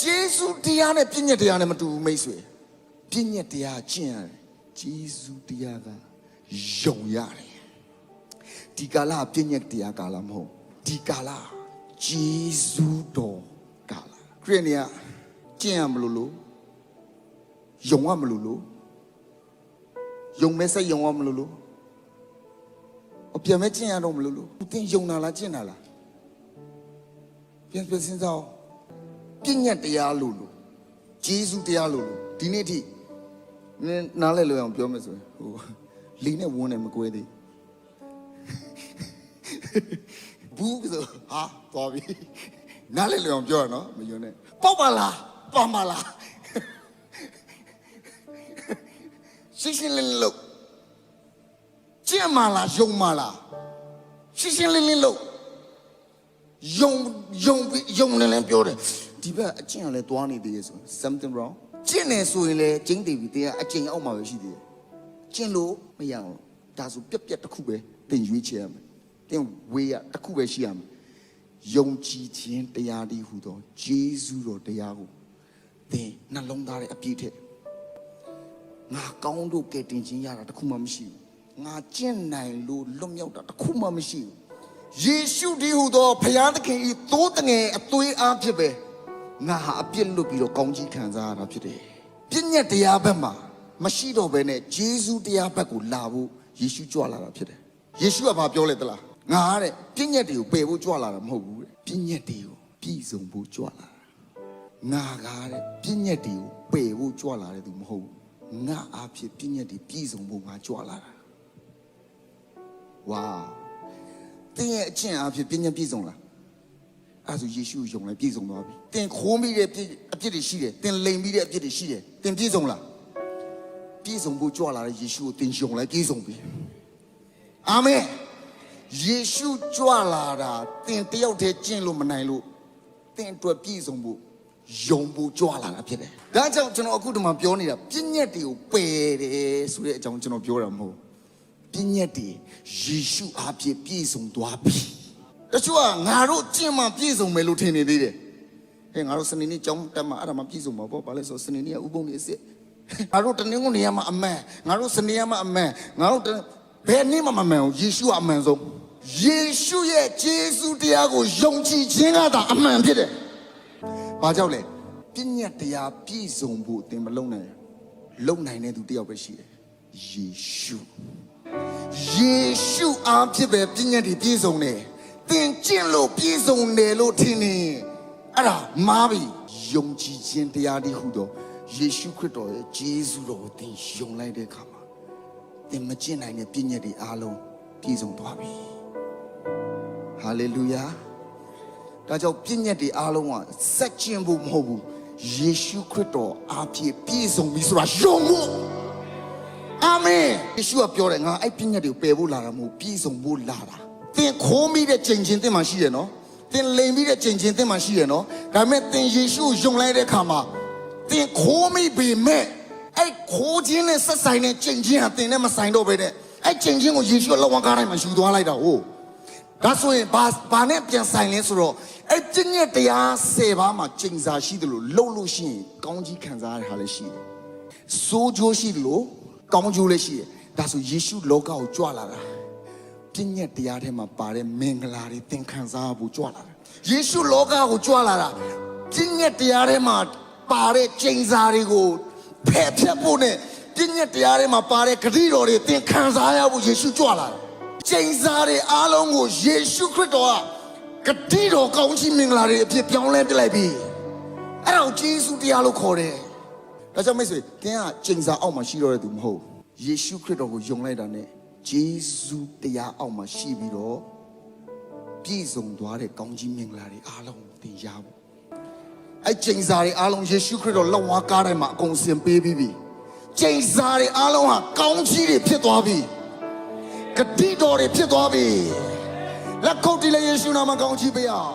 ဂျေစုတရားနဲ့ပြည့်ညက်တရားနဲ့မတူဘူးမိတ်ဆွေပြည့်ညက်တရားကျင့်ရတယ်ဂျေစုတရားကယုံရတယ်ဒီကာလပြည့်ညက်တရားကာလမဟုတ်ဒီကာလဂျေစုတော်ကာလခရစ်နေကကျင့်ရမလို့လို့ယုံရမလို့လို့ယုံမဲဆက်ယုံရမလို့လို့အပြန်မဲကျင့်ရတော့မလို့လို့သင်ယုံတာလားကျင့်တာလားပြန်ပြန်စဉ်းစားအောင် ပြည့်ညတ်တရားလို့လို့ဂျေဇုတရားလို့လို့ဒီနေ့ထိနည်းနားလဲလို့အောင်ပြောမယ်ဆိုရင်ဟိုလီနဲ့ဝန်းနဲ့မကွဲသေးဘူးဆိုဟာသွားပြီနားလဲလို့အောင်ပြောရနော်မယွန်းနဲ့ပေါက်ပါလားပါမလားရှင်းရှင်းလင်းလင်းလို့ကြင်မလားယုံမလားရှင်းရှင်းလင်းလင်းလို့ယုံယုံပြီးယုံနေလဲပြောတယ် ဒီဘက်အကျင့်ကလည်းသွားနေသေးရဲ့ဆို something wrong ကျင့်နေဆိုရင်လည်းကျင်းတည်ပြီးတရားအကျင့်အောက်မှာပဲရှိသေးတယ်ကျင့်လို့မရအောင်ဒါဆိုပြက်ပြက်တစ်ခုပဲတင်ရွေးချယ်ရမယ်တင်ဝေးရတစ်ခုပဲရှိရမယ်ယုံကြည်ခြင်းတရားဒီဟူသောဂျေဇုတော်တရားကိုသင်နှလုံးသားရဲ့အပြည့်ထက်ငါကောင်းလို့ကဲတင်ခြင်းရတာတစ်ခုမှမရှိဘူးငါကျင့်နိုင်လို့လွတ်မြောက်တာတစ်ခုမှမရှိဘူးယေရှုဒီဟူသောဘုရားသခင်ဤသိုးတငယ်အသွေးအားဖြစ်ပဲ ငါဟာအပြစ်လွတ်ပြီးတော့ကောင်းကြီးခံစားရတာဖြစ်တယ်။ပြည့်ညက်တရားဘက်မှာမရှိတော့ဘဲနဲ့ဂျေဇုတရားဘက်ကိုလာဖို့ယေရှုကြွလာတာဖြစ်တယ်။ယေရှုကဘာပြောလဲသလား။ငါတဲ့ပြည့်ညက်တွေကိုပယ်ဖို့ကြွလာတာမဟုတ်ဘူးတဲ့။ပြည့်ညက်တွေကိုပြည့်စုံဖို့ကြွလာတာ။ငါကားတဲ့ပြည့်ညက်တွေကိုပယ်ဖို့ကြွလာတဲ့သူမဟုတ်ဘူး။ငါအားဖြင့်ပြည့်ညက်တွေပြည့်စုံဖို့ငါကြွလာတာ။ဝါးတင်းရဲ့အကျင့်အဖြစ်ပြည့်ညက်ပြည့်စုံလား အဲဒါဆိုယေရှုကိုယုံလိုက်ပြည့်စုံသွားပြီတင်းခိုးမိတဲ့အပြစ်အပြစ်တွေရှိတယ်တင်းလိမ်မိတဲ့အပြစ်တွေရှိတယ်တင်းပြည့်စုံလားပြည့်စုံဖို့ကြွလာတဲ့ယေရှုကိုတင်းယုံလိုက်ပြည့်စုံပြီအာမင်ယေရှုကြွလာတာတင်းတယောက်တည်းကျင့်လို့မနိုင်လို့တင်းအတွက်ပြည့်စုံဖို့ယုံဖို့ကြွလာတာဖြစ်တယ်ဒါကြောင့်ကျွန်တော်အခုဒီမှာပြောနေတာပြည့်ညက်တွေကိုပယ်တယ်ဆိုတဲ့အကြောင်းကျွန်တော်ပြောတာမဟုတ်ဘူးပြည့်ညက်တွေယေရှုအားဖြင့်ပြည့်စုံသွားပြီ တချို့ကငါတို့ကျင့်မှပြည့်စုံမယ်လို့ထင်နေသေးတယ်ဟဲ့ငါတို့စနေနေ့ကြောင်းတက်မှအဲ့ဒါမှပြည့်စုံမှာပေါ့ဘာလဲဆိုစနေနေ့ကဥပုံနေအစ်စ်ငါတို့တနင်္ဂနွေနေ့မှအမှန်ငါတို့စနေနေ့မှအမှန်ငါတို့တဘယ်နေ့မှမမှန်ဘူးယေရှုကအမှန်ဆုံးယေရှုရဲ့ဂျေဇုတရားကိုယုံကြည်ခြင်းကသာအမှန်ဖြစ်တယ်ဘာကြောင့်လဲပြည့်ညက်တရားပြည့်စုံဖို့သင်မလုံနိုင်ဘူးလုံနိုင်တဲ့သူတယောက်ပဲရှိတယ်ယေရှုယေရှုအားဖြင့်ပဲပြည့်ညတ်တွေပြည့်စုံတယ်။သင် ကျင့်လို့ပြည့်စုံတယ်လို့ထင်နေအဲ့ဒါမားပြီယုံကြည်ခြင်းတရားဒီဟုသောယေရှုခရစ်တော်ရဲ့ဂျေဇုတော်ကိုသင်ယုံလိုက်တဲ့အခါမှာသင်မကျင့်နိုင်တဲ့ပြည့်ညတ်တွေအားလုံးပြည့်စုံသွားပြီ။ဟာလေလုယာ။ဒါကြောင့်ပြည့်ညတ်တွေအားလုံးကစက်ကျင့်ဖို့မဟုတ်ဘူး။ယေရှုခရစ်တော်အားဖြင့်ပြည့်စုံပြီဆိုတာယုံဖို့အာမင်ယေရှုကပြောတယ်ငါအဲ့ပြည့်ညတ်တွေကိုပယ်ဖို့လာတာမဟုတ်ပြည်စုံဖို့လာတာ သင်ခိုးမိတဲ့ချိန်ချင်းသင်မှရှိတယ်နော်သင်လိမ်မိတဲ့ချိန်ချင်းသင်မှရှိတယ်နော်ဒါပေမဲ့သင်ယေရှုကိုယုံလိုက်တဲ့အခါမှာသင်ခိုးမိပေမဲ့အဲ့ခိုးခြင်းနဲ့ဆက်ဆိုင်တဲ့ချိန်ချင်းဟာသင်နဲ့မဆိုင်တော့ဘဲနဲ့အဲ့ချိန်ချင်းကိုယေရှုကလောက်ဝကားတိုင်းမှာယူသွားလိုက်တာဟုတ်ဒါဆိုရင်ဘာဘာနဲ့ပြန်ဆိုင်လဲဆိုတော့အဲ့ပြည့်ညတ်တရား၁၀ပါးမှာချိန်စာရှိတယ်လို့လှုပ်လို့ရှိရင်ကောင်းကြီးခံစားရတဲ့ဟာလည်းရှိတယ်စိုးကျိုးရှိတယ်လို့ကောင်းကျိုးလည်းရှိတယ်ဒါဆိုယေရှုလောကကိုကြွလာတာ ပြည့်ညက်တရားထဲမှာပါတဲ့မင်္ဂလာတွေသင်ခံစားဖို့ကြွလာတာယေရှုလောကကိုကြွလာတာပြည့်ညက်တရားထဲမှာပါတဲ့ကျိန်စာတွေကိုဖယ်ဖြတ်ဖို့နဲ့ပြည့်ညက်တရားထဲမှာပါတဲ့ဂတိတော်တွေသင်ခံစားရဖို့ယေရှုကြွလာတာကျိန်စာတွေအားလုံးကိုယေရှုခရစ်တော်ကဂတိတော်ကောင်းချီးမင်္ဂလာတွေအဖြစ်ပြောင်းလဲပြလိုက်ပြီအဲ့ဒါကိုယေရှုတရားလို့ခေါ်တယ်ဒါကြောင့်မိတ်ဆွေသင်ကကျိန်စာအောက်မှာရှိတော့တဲ့သူမဟုတ်ဘူးယေရှုခရစ်တော်ကိုယုံလိုက်တာနဲ့ ဂျေဇုတရားအောက်မှာရှိပြီးတော့ပြည့်စုံသွားတဲ့ကောင်းကြီးမင်္ဂလာတွေအားလုံးကိုသင်ရဖို့အဲ့ကျိန်စာတွေအားလုံးယေရှုခရစ်တော်လက်ဝါးကားတိုင်းမှာအကုန်စင်ပေးပြီးပြီကျိန်စာတွေအားလုံးဟာကောင်းကြီးတွေဖြစ်သွားပြီဂတိတော်တွေဖြစ်သွားပြီလက်ခုပ်တီးလည်းယေရှုနာမကောင်းကြီးပေးအောင်